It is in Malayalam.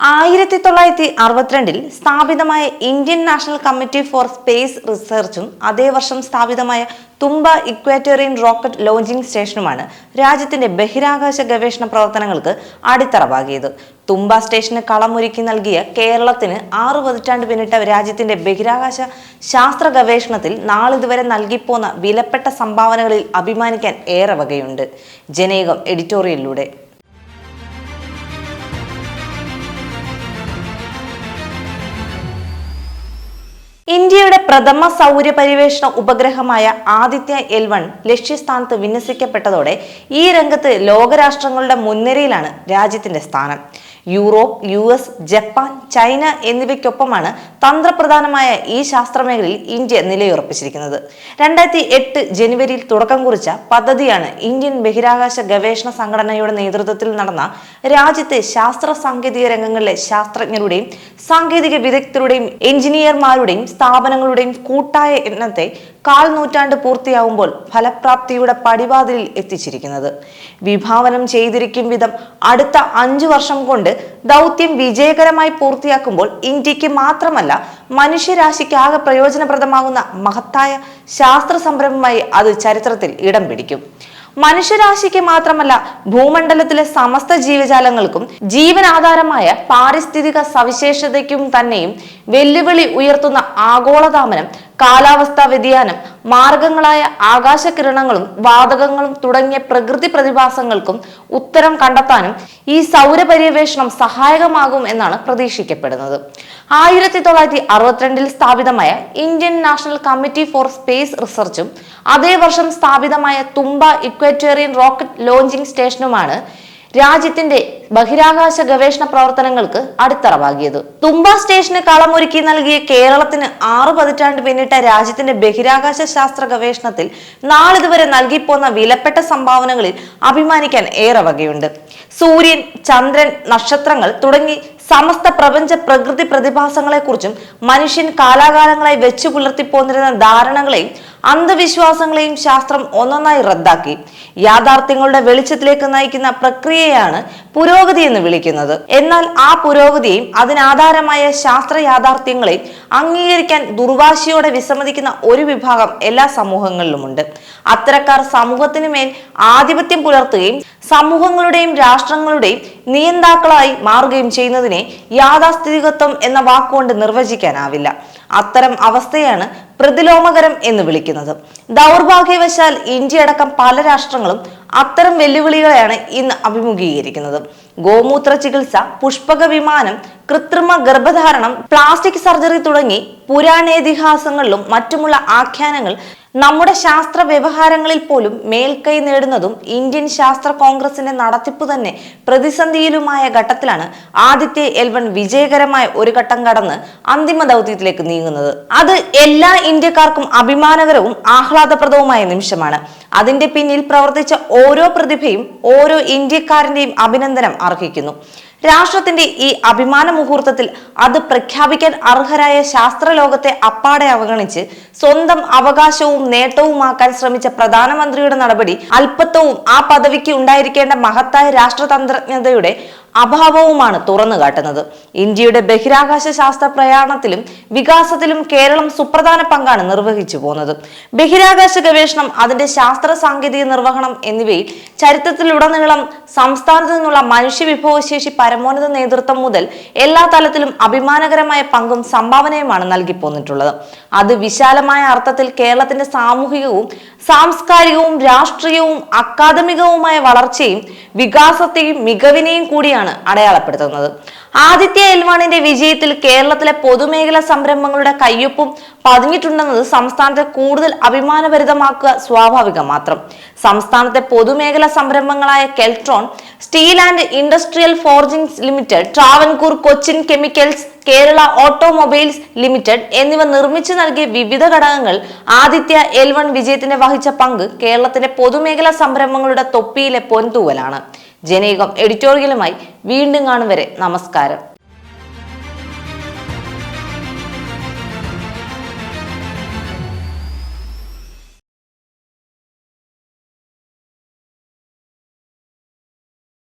ആയിരത്തി തൊള്ളായിരത്തി അറുപത്തിരണ്ടിൽ സ്ഥാപിതമായ Indian National Committee for Space റിസർച്ചും അതേ വർഷം സ്ഥാപിതമായ തുമ്പ ഇക്വേറ്റോറിയൻ റോക്കറ്റ് ലോഞ്ചിംഗ് സ്റ്റേഷനുമാണ് രാജ്യത്തിന്റെ ബഹിരാകാശ ഗവേഷണ പ്രവർത്തനങ്ങൾക്ക് അടിത്തറവാകിയത് തുമ്പ സ്റ്റേഷന് കളമൊരുക്കി നൽകിയ കേരളത്തിന് ആറു പതിറ്റാണ്ട് പിന്നിട്ട രാജ്യത്തിന്റെ ബഹിരാകാശ ശാസ്ത്ര ഗവേഷണത്തിൽ നാളിതുവരെ നൽകിപ്പോന്ന വിലപ്പെട്ട സംഭാവനകളിൽ അഭിമാനിക്കാൻ ഏറെ വകയുണ്ട്. ജനേകം എഡിറ്റോറിയലിലൂടെ. ഇന്ത്യയുടെ പ്രഥമ സൗര പര്യവേഷണ ഉപഗ്രഹമായ ആദിത്യ എൽ വൺ ലക്ഷ്യസ്ഥാനത്ത് വിന്യസിക്കപ്പെട്ടതോടെ ഈ രംഗത്ത് ലോകരാഷ്ട്രങ്ങളുടെ മുൻനിരയിലാണ് രാജ്യത്തിന്റെ സ്ഥാനം. Europe U S Japan China എന്നിവയ്ക്കൊപ്പമാണ് തന്ത്രപ്രധാനമായ ഈ ശാസ്ത്രമേഖലയിൽ ഇന്ത്യ നിലയുറപ്പിച്ചിരിക്കുന്നത്. രണ്ടായിരത്തി എട്ട് ജനുവരിയിൽ തുടക്കം കുറിച്ച പദ്ധതിയാണ് ഇന്ത്യൻ ബഹിരാകാശ ഗവേഷണ സംഘടനയുടെ നേതൃത്വത്തിൽ നടന്ന രാജ്യത്തെ ശാസ്ത്ര സാങ്കേതിക രംഗങ്ങളിലെ ശാസ്ത്രജ്ഞരുടെയും സാങ്കേതിക വിദഗ്ധരുടെയും എഞ്ചിനീയർമാരുടെയും സ്ഥാപനങ്ങളുടെയും കൂട്ടായ എണ്ണത്തെ കാൽ നൂറ്റാണ്ട് പൂർത്തിയാവുമ്പോൾ ഫലപ്രാപ്തിയുടെ പടിവാതിലിൽ എത്തിച്ചിരിക്കുന്നത്. വിഭാവനം ചെയ്തിരിക്കും വിധം അടുത്ത അഞ്ചു വർഷം കൊണ്ട് ദൗത്യം വിജയകരമായി പൂർത്തിയാക്കുമ്പോൾ ഇന്ത്യയ്ക്ക് മാത്രമല്ല മനുഷ്യരാശിക്ക് ആകെ പ്രയോജനപ്രദമാകുന്ന മഹത്തായ ശാസ്ത്ര സംരംഭമായി അത് ചരിത്രത്തിൽ ഇടം പിടിക്കും. മനുഷ്യരാശിക്ക് മാത്രമല്ല ഭൂമണ്ഡലത്തിലെ സമസ്ത ജീവജാലങ്ങൾക്കും ജീവനാധാരമായ പാരിസ്ഥിതിക സവിശേഷതയ്ക്കും തന്നെയും വെല്ലുവിളി ഉയർത്തുന്ന ആഗോളതാമനം കാലാവസ്ഥാ വ്യതിയാനം മാർഗങ്ങളായ ആകാശകിരണങ്ങളും വാതകങ്ങളും തുടങ്ങിയ പ്രകൃതി പ്രതിഭാസങ്ങൾക്കും ഉത്തരം കണ്ടെത്താനും ഈ സൗരപര്യവേഷണം സഹായകമാകും എന്നാണ് പ്രതീക്ഷിക്കപ്പെടുന്നത്. ആയിരത്തി തൊള്ളായിരത്തി അറുപത്തിരണ്ടിൽ സ്ഥാപിതമായ Indian National Committee for Space റിസർച്ചും അതേ വർഷം സ്ഥാപിതമായ തുമ്പ ഇക്വറ്റേറിയൻ റോക്കറ്റ് ലോഞ്ചിംഗ് സ്റ്റേഷനുമാണ് രാജ്യത്തിന്റെ ബഹിരാകാശ ഗവേഷണ പ്രവർത്തനങ്ങൾക്ക് അടിത്തറവാകിയത്. തുമ്പ സ്റ്റേഷന് കളമൊരുക്കി നൽകിയ കേരളത്തിന് ആറ് പതിറ്റാണ്ട് പിന്നിട്ട രാജ്യത്തിന്റെ ബഹിരാകാശ ശാസ്ത്ര ഗവേഷണത്തിൽ നാളിതുവരെ നൽകിപ്പോന്ന വിലപ്പെട്ട സംഭാവനകളിൽ അഭിമാനിക്കാൻ ഏറെ വകയുണ്ട്. സൂര്യൻ ചന്ദ്രൻ നക്ഷത്രങ്ങൾ തുടങ്ങി സമസ്ത പ്രപഞ്ച പ്രകൃതി പ്രതിഭാസങ്ങളെക്കുറിച്ചും മനുഷ്യൻ കാലാകാലങ്ങളായി വെച്ചു പുലർത്തിപ്പോന്നിരുന്ന ധാരണകളെയും അന്ധവിശ്വാസങ്ങളെയും ശാസ്ത്രം ഒന്നൊന്നായി റദ്ദാക്കി. യാഥാർത്ഥ്യങ്ങളുടെ വെളിച്ചത്തിലേക്ക് നയിക്കുന്ന പ്രക്രിയയാണ് പുരോഗതി എന്ന് വിളിക്കുന്നത്. എന്നാൽ ആ പുരോഗതിയും അതിനാധാരമായ ശാസ്ത്ര യാഥാർത്ഥ്യങ്ങളെയും അംഗീകരിക്കാൻ ദുർവാശിയോടെ വിസമ്മതിക്കുന്ന ഒരു വിഭാഗം എല്ലാ സമൂഹങ്ങളിലുമുണ്ട്. അത്തരക്കാർ സമൂഹത്തിന് മേൽ ആധിപത്യം പുലർത്തുകയും സമൂഹങ്ങളുടെയും രാഷ്ട്രങ്ങളുടെയും നിയന്താക്കളായി മാറുകയും ചെയ്യുന്നതിനെ യാഥാസ്ഥിതികത്വം എന്ന വാക്കുകൊണ്ട് നിർവചിക്കാനാവില്ല. അത്തരം അവസ്ഥയാണ് പ്രതിലോമകരം എന്ന് വിളിക്കുന്നത്. ദൗർഭാഗ്യവശാൽ ഇന്ത്യ അടക്കം പല രാഷ്ട്രങ്ങളും അത്തരം വെല്ലുവിളികളെയാണ് ഇന്ന് അഭിമുഖീകരിക്കുന്നത്. ഗോമൂത്ര ചികിത്സ പുഷ്പക വിമാനം കൃത്രിമ ഗർഭധാരണം പ്ലാസ്റ്റിക് സർജറി തുടങ്ങി പുരാണേതിഹാസങ്ങളിലും മറ്റുമുള്ള ആഖ്യാനങ്ങൾ നമ്മുടെ ശാസ്ത്ര വ്യവഹാരങ്ങളിൽ പോലും മേൽക്കൈ നേടുന്നതും ഇന്ത്യൻ ശാസ്ത്ര കോൺഗ്രസിന്റെ നടത്തിപ്പ് തന്നെ പ്രതിസന്ധിയിലുമായ ഘട്ടത്തിലാണ് ആദിത്യ എൽവൺ വിജയകരമായ ഒരു ഘട്ടം കടന്ന് അന്തിമ ദൗത്യത്തിലേക്ക് നീങ്ങുന്നത്. അത് എല്ലാ ഇന്ത്യക്കാർക്കും അഭിമാനകരവും ആഹ്ലാദപ്രദവുമായ നിമിഷമാണ്. അതിന്റെ പിന്നിൽ പ്രവർത്തിച്ച ഓരോ പ്രതിഭയും ഓരോ ഇന്ത്യക്കാരന്റെയും അഭിനന്ദനം അർഹിക്കുന്നു. രാഷ്ട്രത്തിന്റെ ഈ അഭിമാന മുഹൂർത്തത്തിൽ അത് പ്രഖ്യാപിക്കാൻ അർഹരായ ശാസ്ത്രലോകത്തെ അപ്പാടെ അവഗണിച്ച് സ്വന്തം അവകാശവും നേട്ടവുമാക്കാൻ ശ്രമിച്ച പ്രധാനമന്ത്രിയുടെ നടപടി അല്പത്വവും ആ പദവിക്ക് ഉണ്ടായിരിക്കേണ്ട മഹത്തായ രാഷ്ട്രതന്ത്രജ്ഞതയുടെ അഭാവവുമാണ് തുറന്നു കാട്ടുന്നത്. ഇന്ത്യയുടെ ബഹിരാകാശ ശാസ്ത്ര പ്രയാണത്തിലും വികാസത്തിലും കേരളം സുപ്രധാന പങ്കാണ് നിർവഹിച്ചു പോകുന്നത്. ബഹിരാകാശ ഗവേഷണം അതിന്റെ ശാസ്ത്ര സാങ്കേതിക നിർവഹണം എന്നിവയിൽ ചരിത്രത്തിലുടനീളം സംസ്ഥാനത്തു നിന്നുള്ള മനുഷ്യവിഭവശേഷി പരമോന്നത നേതൃത്വം മുതൽ എല്ലാ തലത്തിലും അഭിമാനകരമായ പങ്കും സംഭാവനയുമാണ് നൽകി പോന്നിട്ടുള്ളത്. അത് വിശാലമായ അർത്ഥത്തിൽ കേരളത്തിന്റെ സാമൂഹികവും സാംസ്കാരികവും രാഷ്ട്രീയവും അക്കാദമികവുമായ വളർച്ചയും വികാസത്തെയും മികവിനെയും കൂടിയാണ് അടയാളപ്പെടുത്തുന്നത്. ആദിത്യ എൽവാണിന്റെ വിജയത്തിൽ കേരളത്തിലെ പൊതുമേഖലാ സംരംഭങ്ങളുടെ കയ്യൊപ്പും പതിഞ്ഞിട്ടുണ്ടെന്നത് സംസ്ഥാനത്തെ കൂടുതൽ അഭിമാനഭരിതമാക്കുക സ്വാഭാവികം മാത്രം. സംസ്ഥാനത്തെ പൊതുമേഖലാ സംരംഭങ്ങളായ Keltron Steel and Industrial Forgings Limited Travancore Cochin Chemicals Kerala Automobiles Limited എന്നിവ നിർമ്മിച്ചു നൽകിയ വിവിധ ഘടകങ്ങൾ ആദിത്യ എൽ വൺ വിജയത്തിന് വഹിച്ച പങ്ക് കേരളത്തിന്റെ പൊതുമേഖലാ സംരംഭങ്ങളുടെ തൊപ്പിയിലെ പൊൻതൂവലാണ്. ജനീകം എഡിറ്റോറിയലുമായി വീണ്ടും കാണും വരെ നമസ്കാരം.